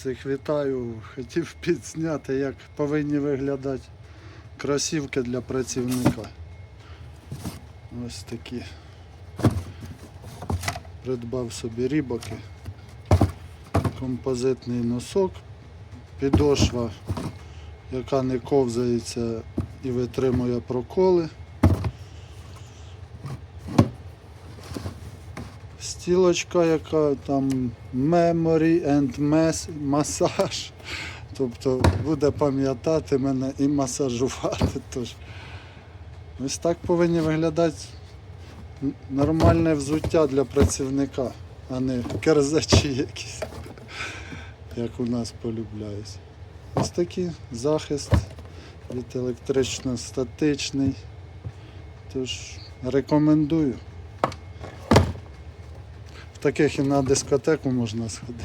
Всіх вітаю. Хотів підзняти, як повинні виглядати кросівки для працівника. Ось такі. Придбав собі рібоки. Композитний носок, підошва, яка не ковзається і витримує проколи. Стілочка, яка там memory and mass- massage. Тобто буде пам'ятати мене і масажувати. Тож. Ось так повинні виглядати нормальне взуття для працівника, а не керзачі якісь, як у нас полюбляють. Ось такий захист від електрично-статичний. Тож рекомендую. Таких і на дискотеку можна сходити.